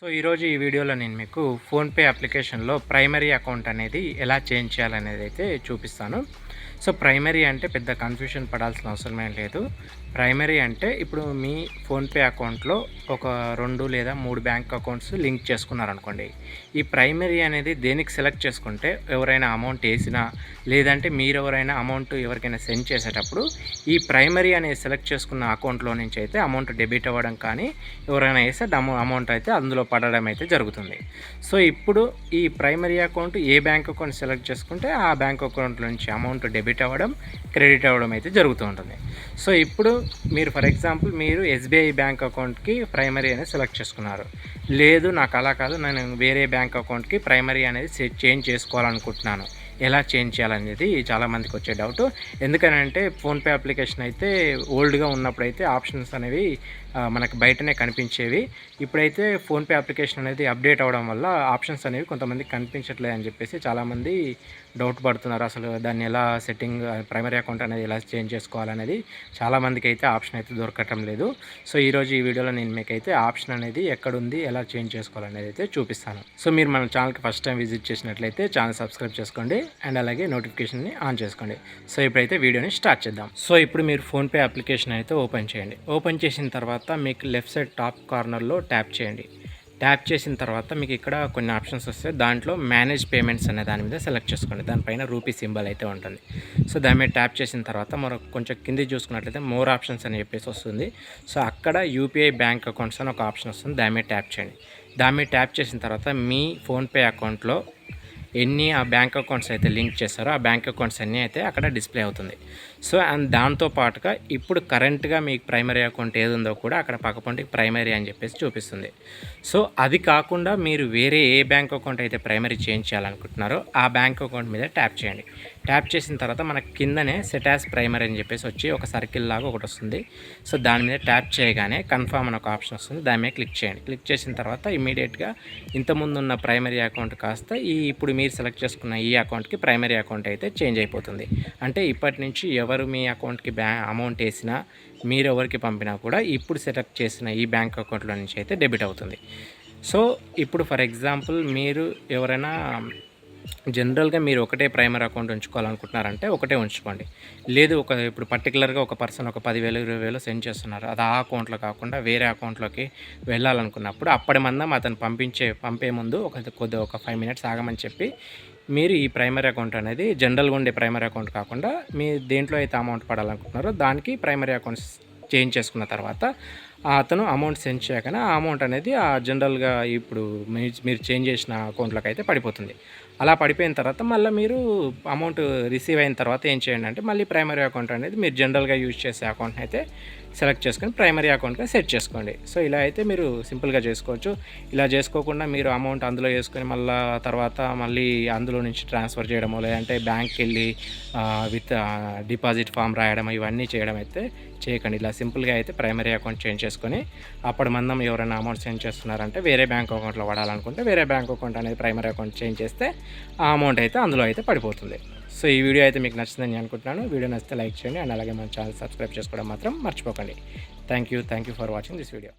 So ఈరోజు ఈ వీడియోలో నేను మీకు ఫోన్పే అప్లికేషన్లో ప్రైమరీ అకౌంట్ అనేది ఎలా చేంజ్ చేయాలనేది అయితే చూపిస్తాను. సో ప్రైమరీ అంటే పెద్ద కన్ఫ్యూషన్ పడాల్సిన అవసరమే లేదు. ప్రైమరీ అంటే ఇప్పుడు మీ ఫోన్పే అకౌంట్లో ఒక రెండు లేదా మూడు బ్యాంక్ అకౌంట్స్ లింక్ చేసుకున్నారనుకోండి. ఈ ప్రైమరీ అనేది దేనికి సెలెక్ట్ చేసుకుంటే ఎవరైనా అమౌంట్ వేసినా లేదంటే మీరు ఎవరైనా అమౌంట్ ఎవరికైనా సెండ్ చేసేటప్పుడు ఈ ప్రైమరీ అనేది సెలెక్ట్ చేసుకున్న అకౌంట్లో నుంచి అయితే అమౌంట్ డెబిట్ అవ్వడం కానీ ఎవరైనా వేస్తే డమ్ అమౌంట్ అయితే అందులో పడడం అయితే జరుగుతుంది. సో ఇప్పుడు ఈ ప్రైమరీ అకౌంట్ ఏ బ్యాంక్ అకౌంట్ సెలెక్ట్ చేసుకుంటే ఆ బ్యాంక్ అకౌంట్ నుంచి అమౌంట్ డెబిట్ అవ్వడం క్రెడిట్ అవ్వడం అయితే జరుగుతూ ఉంటుంది. సో ఇప్పుడు మీరు ఫర్ ఎగ్జాంపుల్ మీరు ఎస్బీఐ బ్యాంక్ అకౌంట్కి ప్రైమరీ అనేది సెలెక్ట్ చేసుకున్నారు. లేదు నాకు అలా కాదు. నేను వేరే బ్యాంక్ అకౌంట్కి ప్రైమరీ అనేది చేంజ్ చేసుకోవాలనుకుంటున్నాను. ఎలా చేంజ్ చేయాలనేది చాలామందికి వచ్చే డౌట్. ఎందుకనంటే ఫోన్పే అప్లికేషన్ అయితే ఓల్డ్గా ఉన్నప్పుడు అయితే ఆప్షన్స్ అనేవి మనకు బయటనే కనిపించేవి. ఇప్పుడైతే ఫోన్పే అప్లికేషన్ అనేది అప్డేట్ అవ్వడం వల్ల ఆప్షన్స్ అనేవి కొంతమందికి కనిపించట్లేదు అని చెప్పేసి చాలామంది డౌట్ పడుతున్నారు. అసలు దాన్ని ఎలా సెట్టింగ్ ప్రైమరీ అకౌంట్ అనేది ఎలా చేంజ్ చేసుకోవాలనేది చాలామందికి అయితే ఆప్షన్ అయితే దొరకటం లేదు. సో ఈరోజు ఈ వీడియోలో నేను మీకైతే ఆప్షన్ అనేది ఎక్కడుంది ఎలా చేంజ్ చేసుకోవాలనేది అయితే చూపిస్తాను. సో మీరు మన ఛానల్కి ఫస్ట్ టైం విజిట్ చేసినట్లయితే ఛానల్ సబ్స్క్రైబ్ చేసుకోండి అండ్ అలాగే నోటిఫికేషన్ని ఆన్ చేసుకోండి. సో ఇప్పుడైతే వీడియోని స్టార్ట్ చేద్దాం. సో ఇప్పుడు మీరు ఫోన్పే అప్లికేషన్ అయితే ఓపెన్ చేయండి. ఓపెన్ చేసిన తర్వాత మీకు లెఫ్ట్ సైడ్ టాప్ కార్నర్లో ట్యాప్ చేయండి. ట్యాప్ చేసిన తర్వాత మీకు ఇక్కడ కొన్ని ఆప్షన్స్ వస్తాయి. దాంట్లో మేనేజ్ పేమెంట్స్ అనే దాని మీద సెలెక్ట్ చేసుకోండి. దానిపైన రూపీ సింబల్ అయితే ఉంటుంది. సో దాని మీద ట్యాప్ చేసిన తర్వాత మనం కొంచెం కింది చూసుకున్నట్లయితే మోర్ ఆప్షన్స్ అని చెప్పేసి వస్తుంది. సో అక్కడ యూపీఐ బ్యాంక్ అకౌంట్స్ అని ఒక ఆప్షన్ వస్తుంది. దాని మీద ట్యాప్ చేయండి. దాని మీద ట్యాప్ చేసిన తర్వాత మీ ఫోన్పే అకౌంట్లో ఎన్ని ఆ బ్యాంక్ అకౌంట్స్ అయితే లింక్ చేస్తారో ఆ బ్యాంక్ అకౌంట్స్ అన్నీ అయితే అక్కడ డిస్ప్లే అవుతుంది. సో అండ్ దాంతో పాటుగా ఇప్పుడు కరెంట్గా మీకు ప్రైమరీ అకౌంట్ ఏది ఉందో కూడా అక్కడ పక్కపొంటికి ప్రైమరీ అని చెప్పేసి చూపిస్తుంది. సో అది కాకుండా మీరు వేరే ఏ బ్యాంక్ అకౌంట్ అయితే ప్రైమరీ చేంజ్ చేయాలనుకుంటున్నారో ఆ బ్యాంక్ అకౌంట్ మీద ట్యాప్ చేయండి. ట్యాప్ చేసిన తర్వాత మనకి కిందనే సెటాస్ ప్రైమరీ అని చెప్పేసి వచ్చి ఒక సర్కిల్ లాగా ఒకటి వస్తుంది. సో దాని మీద ట్యాప్ చేయగానే కన్ఫామ్ అని ఒక ఆప్షన్ వస్తుంది. దాని మీద క్లిక్ చేయండి. క్లిక్ చేసిన తర్వాత ఇమీడియట్గా ఇంతకుముందు ఉన్న ప్రైమరీ అకౌంట్ కాస్త ఈ ఇప్పుడు మీరు సెలెక్ట్ చేసుకున్న ఈ అకౌంట్కి ప్రైమరీ అకౌంట్ అయితే చేంజ్ అయిపోతుంది. అంటే ఇప్పటి నుంచి ఎవరు మీ అకౌంట్కి బ్యా అమౌంట్ వేసినా మీరు ఎవరికి పంపినా కూడా ఇప్పుడు సెలెక్ట్ చేసిన ఈ బ్యాంక్ అకౌంట్లో నుంచి అయితే డెబిట్ అవుతుంది. సో ఇప్పుడు ఫర్ ఎగ్జాంపుల్ మీరు ఎవరైనా జనరల్గా మీరు ఒకటే ప్రైమరీ అకౌంట్ ఉంచుకోవాలనుకుంటున్నారంటే ఒకటే ఉంచుకోండి. లేదు ఒక ఇప్పుడు పర్టికులర్గా ఒక పర్సన్ ఒక పదివేలు ఇరవై వేలు సెండ్ చేస్తున్నారు. అది ఆ అకౌంట్లో కాకుండా వేరే అకౌంట్లోకి వెళ్ళాలనుకున్నప్పుడు అప్పటి మందం అతను పంపించే పంపే ముందు ఒక కొద్ది ఒక ఫైవ్ మినిట్స్ ఆగమని చెప్పి మీరు ఈ ప్రైమరీ అకౌంట్ అనేది జనరల్గా ఉండే ప్రైమరీ అకౌంట్ కాకుండా మీ దేంట్లో అయితే అమౌంట్ పడాలనుకుంటున్నారో దానికి ప్రైమరీ అకౌంట్స్ చేంజ్ చేసుకున్న తర్వాత అతను అమౌంట్ సెండ్ చేయగానే ఆ అమౌంట్ అనేది ఆ జనరల్గా ఇప్పుడు మీరు చేంజ్ చేసిన అకౌంట్లోకి అయితే పడిపోతుంది. అలా పడిపోయిన తర్వాత మళ్ళీ మీరు అమౌంట్ రిసీవ్ అయిన తర్వాత ఏం చేయండి అంటే మళ్ళీ ప్రైమరీ అకౌంట్ అనేది మీరు జనరల్గా యూజ్ చేసే అకౌంట్ని అయితే సెలెక్ట్ చేసుకొని ప్రైమరీ అకౌంట్గా సెట్ చేసుకోండి. సో ఇలా అయితే మీరు సింపుల్గా చేసుకోవచ్చు. ఇలా చేసుకోకుండా మీరు అమౌంట్ అందులో వేసుకొని మళ్ళీ తర్వాత మళ్ళీ అందులో నుంచి ట్రాన్స్ఫర్ చేయడమో లేదంటే బ్యాంక్కి వెళ్ళి విత్ డిపాజిట్ ఫామ్ రాయడం ఇవన్నీ చేయడం అయితే చేయకండి. ఇలా సింపుల్గా అయితే ప్రైమరీ అకౌంట్ చేంజ్ చేసుకొని అప్పుడు మందం ఎవరైనా అమౌంట్ సెండ్ చేస్తున్నారంటే వేరే బ్యాంక్ అకౌంట్లో వాడాలనుకుంటే వేరే బ్యాంక్ అకౌంట్ అనేది ప్రైమరీ అకౌంట్ చేంజ్ చేస్తే ఆ అమౌంట్ అయితే అందులో అయితే పడిపోతుంది. సో ఈ వీడియో అయితే మీకు నచ్చిందని నేను అనుకుంటున్నాను. వీడియో నచ్చితే లైక్ చేయండి. అండ్ అలాగే మన ఛానల్ సబ్స్క్రైబ్ చేసుకోవడం మాత్రం మర్చిపోకండి. Thank you thank you for watching this video